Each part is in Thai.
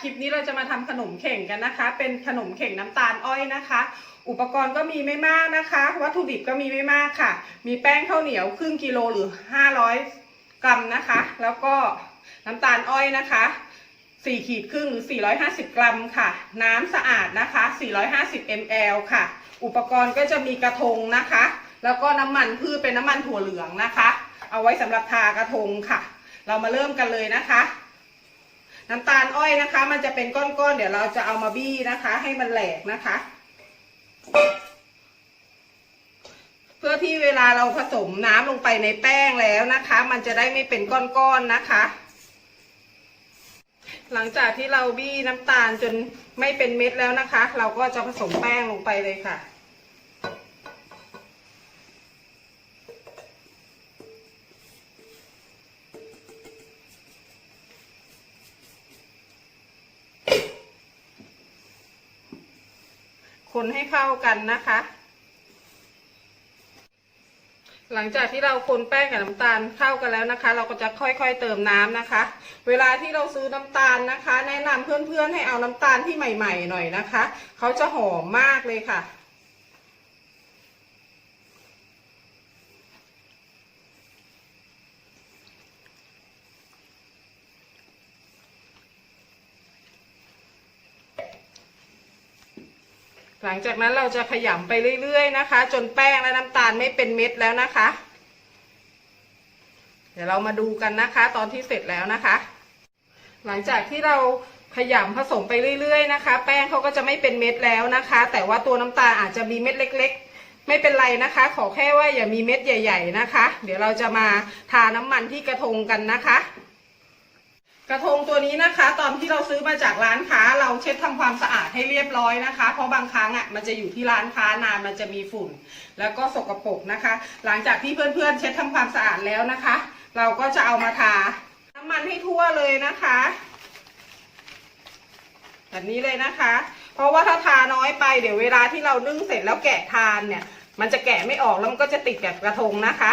คลิปนี้เราจะมาทำขนมเข่งกันนะคะ เป็นขนมเข่งน้ำตาลอ้อยนะคะ อุปกรณ์ก็มีไม่มากนะคะ วัตถุดิบก็มีไม่มากค่ะ มีแป้งข้าวเหนียวครึ่งกิโลหรือ 500 กรัมนะคะ แล้วก็น้ำตาลอ้อยนะคะ4ขีดครึ่งหรือ 450 กรัมค่ะ น้ำสะอาดนะคะ 450 ml ค่ะ อุปกรณ์ก็จะมีกระทงนะคะ แล้วก็น้ำมันพืชเป็นน้ำมันถั่วเหลืองนะคะ เอาไว้สำหรับทากระทงค่ะ เรามาเริ่มกันเลยนะคะ น้ำตาลอ้อยนะคะ มันจะเป็นก้อนๆ เดี๋ยวเราจะเอามาบี้นะคะ ให้มันแหลกนะคะ เพื่อที่เวลาเราผสมน้ำลงไปในแป้งแล้วนะคะ มันจะได้ไม่เป็นก้อนๆนะคะ หลังจากที่เราบี้น้ำตาลจนไม่เป็นเม็ดแล้วนะคะ เราก็จะผสมแป้งลงไปเลยค่ะ คนให้เข้ากันนะคะ หลังจากที่เราคนแป้งกับน้ำตาลเข้ากันแล้วนะคะ เราก็จะค่อยๆเติมน้ำนะคะ เวลาที่เราซื้อน้ำตาลนะคะ แนะนำเพื่อนๆให้เอาน้ำตาลที่ใหม่ ๆ หน่อยนะคะ เขาจะหอมมากเลยค่ะ หลังจากนั้นเราจะขยำไปเรื่อยๆนะคะ จนแป้งและน้ำตาลไม่เป็นเม็ดแล้วนะคะ เดี๋ยวเรามาดูกันนะคะ ตอนที่เสร็จแล้วนะคะ หลังจากที่เราขยำผสมไปเรื่อยๆนะคะ แป้งเขาก็จะไม่เป็นเม็ดแล้วนะคะ แต่ว่าตัวน้ำตาลอาจจะมีเม็ดเล็ก ๆไม่เป็นไรนะคะ ขอแค่ว่าอย่ามีเม็ดใหญ่ ๆ นะคะ เดี๋ยวเราจะมาทาน้ำมันที่กระทงกันนะคะ กระทงตัวนี้นะคะ ตอนที่เราซื้อมาจากร้านค้า เราเช็ดทำความสะอาดให้เรียบร้อยนะคะ เพราะบางครั้งอะมันจะอยู่ที่ร้านค้านานมันจะมีฝุ่น แล้วก็สกปรกนะคะ หลังจากที่เพื่อนๆเช็ดทำความสะอาดแล้วนะคะ เราก็จะเอามาทาน้ำมันให้ทั่วเลยนะคะแบบนี้เลยนะคะ เพราะว่าถ้าทาน้อยไปเดี๋ยวเวลาที่เรานึ่งเสร็จแล้วแกะทานเนี่ย มันจะแกะไม่ออกแล้วมันก็จะติดกับกระทงนะคะ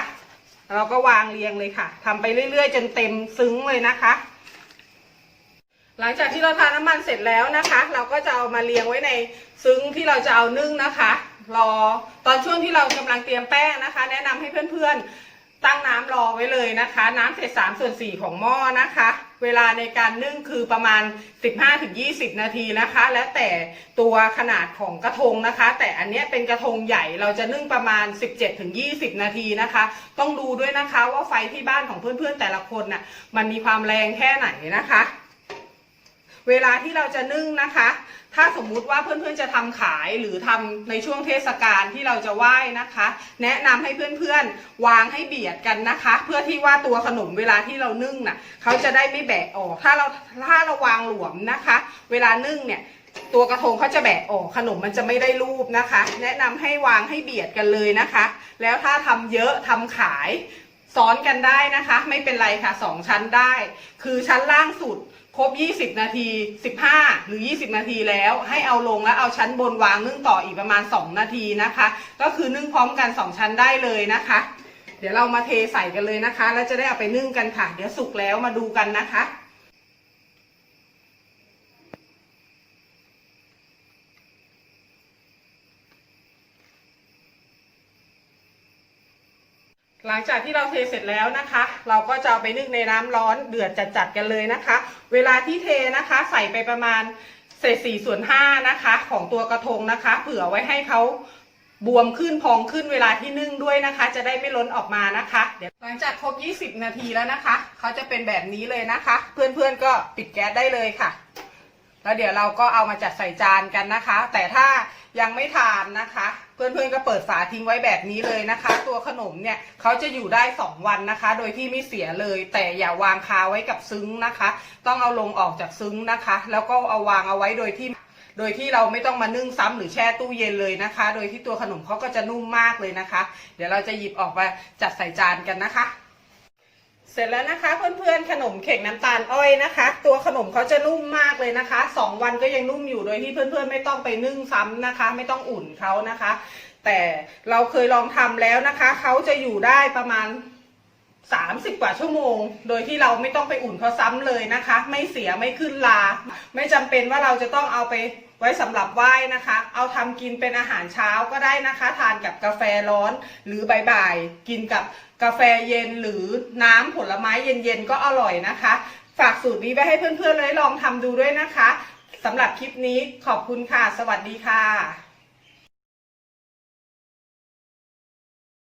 เราก็วางเรียงเลยค่ะทำไปเรื่อยๆ จนเต็มซึ้งเลยนะคะ หลังจากที่เราทาน้ำมันเสร็จแล้วนะคะ เราก็จะเอามาเรียงไว้ในซึ้งที่เราจะเอานึ่งนะคะ รอตอนช่วงที่เรากำลังเตรียมแป้งนะคะ แนะนำให้เพื่อนๆตั้งน้ำรอไว้เลยนะคะ น้ำเศษสามส่วนสี่ของหม้อนะคะ เวลาในการนึ่งคือประมาณ 15-20 นาทีนะคะ แล้วแต่ตัวขนาดของกระทงนะคะ แต่อันนี้เป็นกระทงใหญ่เราจะนึ่งประมาณ 17-20 นาทีนะคะ ต้องดูด้วยนะคะว่าไฟที่บ้านของเพื่อนๆแต่ละคนน่ะมันมีความแรงแค่ไหนนะคะ เวลาที่เราจะนึ่งนะคะ ถ้าสมมุติว่าเพื่อนๆจะทำขายหรือทำในช่วงเทศกาลที่เราจะไหว้นะคะ แนะนำให้เพื่อนๆวางให้เบียดกันนะคะ เพื่อที่ว่าตัวขนมเวลาที่เรานึ่งน่ะเขาจะได้ไม่แบะออก ถ้าเราถ้าเราวางหลวมนะคะ เวลานึ่งเนี่ยตัวกระทงเขาจะแบะออกขนมมันจะไม่ได้รูปนะคะ แนะนำให้วางให้เบียดกันเลยนะคะ แล้วถ้าทำเยอะทำขายซ้อนกันได้นะคะ ไม่เป็นไรค่ะสองชั้นได้ คือชั้นล่างสุด ครบ 20 นาที 15 หรือ 20 นาทีแล้ว ให้เอาลงแล้วเอาชั้นบนวางนึ่งต่ออีกประมาณ 2 นาทีนะคะ ก็คือนึ่งพร้อมกัน 2 ชั้นได้เลยนะคะ เดี๋ยวเรามาเทใส่กันเลยนะคะ แล้วจะได้เอาไปนึ่งกันค่ะ เดี๋ยวสุกแล้วมาดูกันนะคะ หลังจากที่เราเทเสร็จแล้วนะคะ เราก็จะเอาไปนึ่งในน้ำร้อนเดือดจัดๆกันเลยนะคะ เวลาที่เทนะคะ ใส่ไปประมาณเศษสี่ส่วนห้านะคะ ของตัวกระทงนะคะ เผื่อไว้ให้เขาบวมขึ้นพองขึ้นเวลาที่นึ่งด้วยนะคะ จะได้ไม่ล้นออกมานะคะเดี๋ยวหลังจากครบ 20 นาทีแล้วนะคะเขาจะเป็นแบบนี้เลยนะคะ เพื่อนๆก็ปิดแก๊สได้เลยค่ะ แล้วเดี๋ยวเราก็เอามาจัดใส่จานกันนะคะ แต่ถ้ายังไม่ทานนะคะ เพื่อนๆก็เปิดฝาทิ้งไว้แบบนี้เลยนะคะ ตัวขนมเนี่ยเขาจะอยู่ได้ 2 วันนะคะ โดยที่ไม่เสียเลย แต่อย่าวางคาไว้กับซึ้งนะคะ ต้องเอาลงออกจากซึ้งนะคะ แล้วก็เอาวางเอาไว้โดยที่โดยที่เราไม่ต้องมานึ่งซ้ำหรือแช่ตู้เย็นเลยนะคะ โดยที่ตัวขนมเขาก็จะนุ่มมากเลยนะคะ เดี๋ยวเราจะหยิบออกมาจัดใส่จานกันนะคะ เสร็จแล้วนะคะเพื่อนๆขนมเข่งน้ำตาลอ้อยนะคะ ตัวขนมเขาจะนุ่มมากเลยนะคะสองวันก็ยังนุ่มอยู่โดยที่เพื่อนๆไม่ต้องไปนึ่งซ้ำนะคะ ไม่ต้องอุ่นเขานะคะ แต่เราเคยลองทำแล้วนะคะเขาจะอยู่ได้ประมาณ30กว่าชั่วโมง โดยที่เราไม่ต้องไปอุ่นเขาซ้ำเลยนะคะ ไม่เสียไม่ขึ้นลา ไม่จำเป็นว่าเราจะต้องเอาไป ไว้สำหรับไหว้นะคะ เอาทำกินเป็นอาหารเช้าก็ได้นะคะ ทานกับกาแฟร้อนหรือบ่ายๆกินกับกาแฟเย็นหรือน้ำผลไม้เย็นๆก็อร่อยนะคะ ฝากสูตรนี้ไปให้เพื่อนๆเลยลองทำดูด้วยนะคะสำหรับคลิปนี้ขอบคุณค่ะ สวัสดีค่ะ